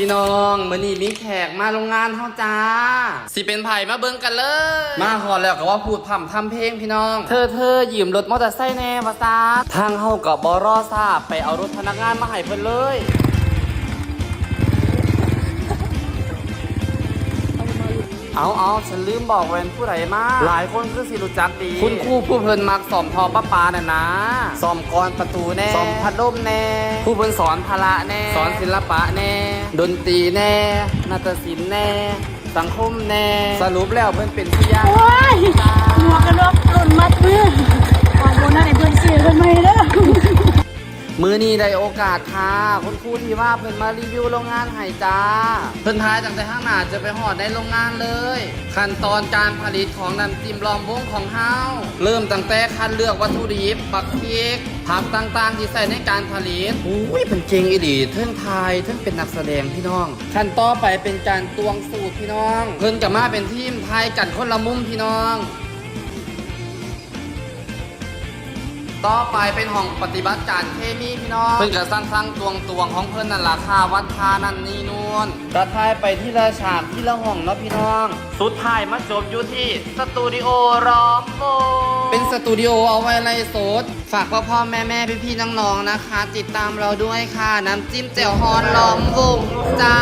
พี่น้องมื้อนี้มีแขกมาโรงงานเฮาจ้า สิเป็นไผมาเบิ่งกันเลย มาฮอดแล้วก็ว่าพูดพร่ำทำเพลงพี่น้อง เธอเธอยืมรถมอเตอร์ไซค์แน่ว่าซาทางเฮาก็บ่รอซาไปเอารถพนักงานมาให้เพิ่นเลย เอาเอาฉันลืมบอกแวนผู้ใดมาหลายคนคือสิรู้จักดี คุณครูผู้เพิ่นมักสอมทอป้าปาน่ะนะสอมกรประตูแน่สอมพัดลมแน่ ผู้เพิ่นสอนพละแน่ สอนศิลปะแน่ ดนตรีแน่ นาฏศิลป์แน่ สังคมแน่ สรุปแล้วเพิ่นเป็นผู้ยาโอ้ยหมวกกันน็อกหล่นมัดมือ มือนี้ได้โอกาสค่ะ คุณครูที่ว่าเพิ่นมารีวิวโรงงานไห้จ้า เพิ่นท้ายตั้งแต่ข้างหน้าจะไปหอดในโรงงานเลย ขั้นตอนการผลิตของน้ำจิ้มล้อมวงของเฮาเริ่มตั้งแต่คัดเลือกวัตถุดิบปักพริกผักต่างๆ ที่ใส่ในการผลิตอุ้ยเป็นเก่งอีดีเทิงไทยเทิงเป็นนักแสดงพี่น้อง ขั้นต่อไปเป็นการตวงสูตรพี่น้อง เพิ่นจะมาเป็นทีมไทยกันคนละมุมพี่น้อง ต่อไปเป็นห้องปฏิบัติการเคมีพี่น้อง เพิ่นก็สร้างสร้างตวงตวงของเพิ่นนั่นราคาวัดค่านั่นนี่นู่นกระทายไปที่ละฉากที่ละห้องเนาะพี่น้อง สุดท้ายมาจบอยู่ที่สตูดิโอร้องโมเป็นสตูดิโอเอาไว้ไล่สดฝากพ่อพ่อแม่แม่พี่พี่ๆน้องๆนะคะ ติดตามเราด้วยค่ะ น้ำจิ้มแจ่วฮอนล้อมวงจ้า